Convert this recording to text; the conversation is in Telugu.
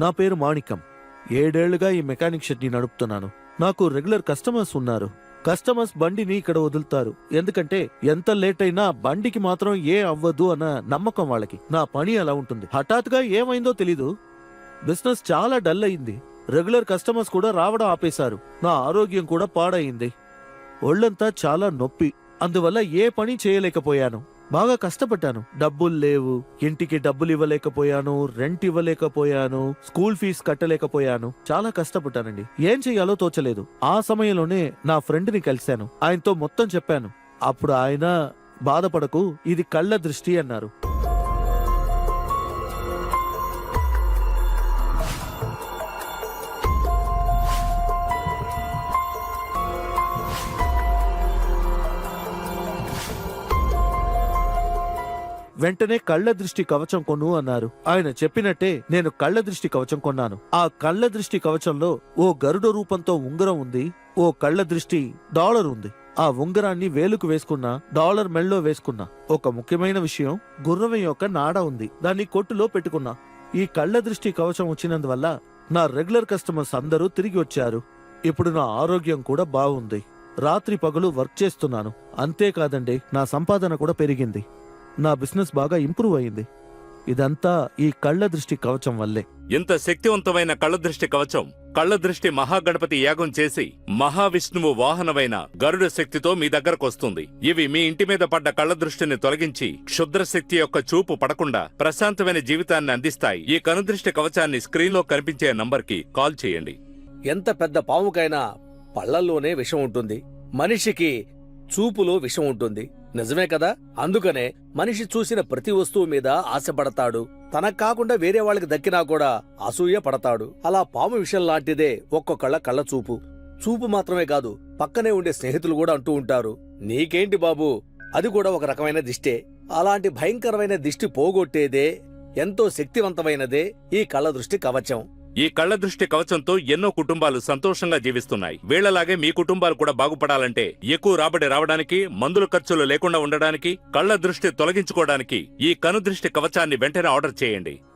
నా పేరు మాణికం ఏడేళ్ళుగా ఈ మెకానిక్ షెడ్ని నడుపుతున్నాను. నాకు రెగ్యులర్ కస్టమర్స్ ఉన్నారు. కస్టమర్స్ బండిని ఇక్కడ వదులుతారు. ఎందుకంటే ఎంత లేట్ అయినా బండికి మాత్రం ఏ అవ్వదు అన్న నమ్మకం వాళ్ళకి. నా పని అలా ఉంటుంది. హఠాత్తుగా ఏమైందో తెలీదు. బిజినెస్ చాలా డల్ అయింది. రెగ్యులర్ కస్టమర్స్ కూడా రావడం ఆపేశారు. నా ఆరోగ్యం కూడా పాడయింది ఒళ్ళంతా చాలా నొప్పి. అందువల్ల ఏ పని చేయలేకపోయాను. బాగా కష్టపడ్డాను. డబ్బులు లేవు. ఇంటికి డబ్బులు ఇవ్వలేకపోయాను. రెంట్ ఇవ్వలేకపోయాను. స్కూల్ ఫీజు కట్టలేకపోయాను. చాలా కష్టపడ్డానండి. ఏం చెయ్యాలో తోచలేదు. ఆ సమయంలోనే నా ఫ్రెండ్ని కలిశాను. ఆయనతో మొత్తం చెప్పాను. అప్పుడు ఆయన బాధపడకు ఇది కళ్ళ దృష్టి అన్నారు. వెంటనే కళ్ళ దృష్టి కవచం కొను అన్నారు. ఆయన చెప్పినట్టే నేను కళ్ళ దృష్టి కవచం కొన్నాను. ఆ కళ్ళ దృష్టి కవచంలో ఓ గరుడ రూపంతో ఉంగరం ఉంది ఓ కళ్ళ దృష్టి డాలర్ ఉంది. ఆ ఉంగరాన్ని వేలుకు వేసుకున్నా డాలర్ మెళ్ళో వేసుకున్నా. ఒక ముఖ్యమైన విషయం గుర్రం యొక్క నాడ ఉంది. దాన్ని కొట్టులో పెట్టుకున్నా. ఈ కళ్ళ దృష్టి కవచం వచ్చినందువల్ల నా రెగ్యులర్ కస్టమర్స్ అందరూ తిరిగి వచ్చారు. ఇప్పుడు నా ఆరోగ్యం కూడా బాగుంది. రాత్రి పగలు వర్క్ చేస్తున్నాను. అంతేకాదండి నా సంపాదన కూడా పెరిగింది. నా బిజినెస్ బాగా ఇంప్రూవ్ అయింది. ఇదంతా ఈ కళ్ళ దృష్టి కవచం వల్లే. ఇంత శక్తివంతమైన కళ్ళదృష్టి కవచం కళ్ళదృష్టి మహాగణపతి యాగం చేసి మహావిష్ణువు వాహనమైన గరుడ శక్తితో మీ దగ్గరకు వస్తుంది. ఇవి మీ ఇంటి మీద పడ్డ కళ్ళదృష్టిని తొలగించి క్షుద్ర శక్తి యొక్క చూపు పడకుండా ప్రశాంతమైన జీవితాన్ని అందిస్తాయి. ఈ కనుదృష్టి కవచాన్ని స్క్రీన్లో కనిపించే నంబర్కి కాల్ చేయండి. ఎంత పెద్ద పాముకైనా పళ్ళల్లోనే విషం ఉంటుంది. మనిషికి చూపులో విషం ఉంటుంది. నిజమే కదా? అందుకనే మనిషి చూసిన ప్రతి వస్తువు మీద ఆశపడతాడు. తనకు కాకుండా వేరే వాళ్ళకి దక్కినా కూడా అసూయ పడతాడు. అలా పాము విషయం లాంటిదే ఒక్కొక్కళ్ళ కళ్ళ చూపు. చూపు మాత్రమే కాదు పక్కనే ఉండే స్నేహితులు కూడా అంటూ ఉంటారు. నీకేంటి బాబు? అది కూడా ఒక రకమైన దిష్టే. అలాంటి భయంకరమైన దిష్టి పోగొట్టేదే ఎంతో శక్తివంతమైనదే ఈ కళ్ళ దృష్టి కవచం. ఈ కళ్ళదృష్టి కవచంతో ఎన్నో కుటుంబాలు సంతోషంగా జీవిస్తున్నాయి. వీళ్ళలాగే మీ కుటుంబాలు కూడా బాగుపడాలంటే ఎక్కువ రాబడి రావడానికి మందుల ఖర్చులు లేకుండా ఉండడానికి కళ్ళ దృష్టి తొలగించుకోవడానికి ఈ కను దృష్టి కవచాన్ని వెంటనే ఆర్డర్ చేయండి.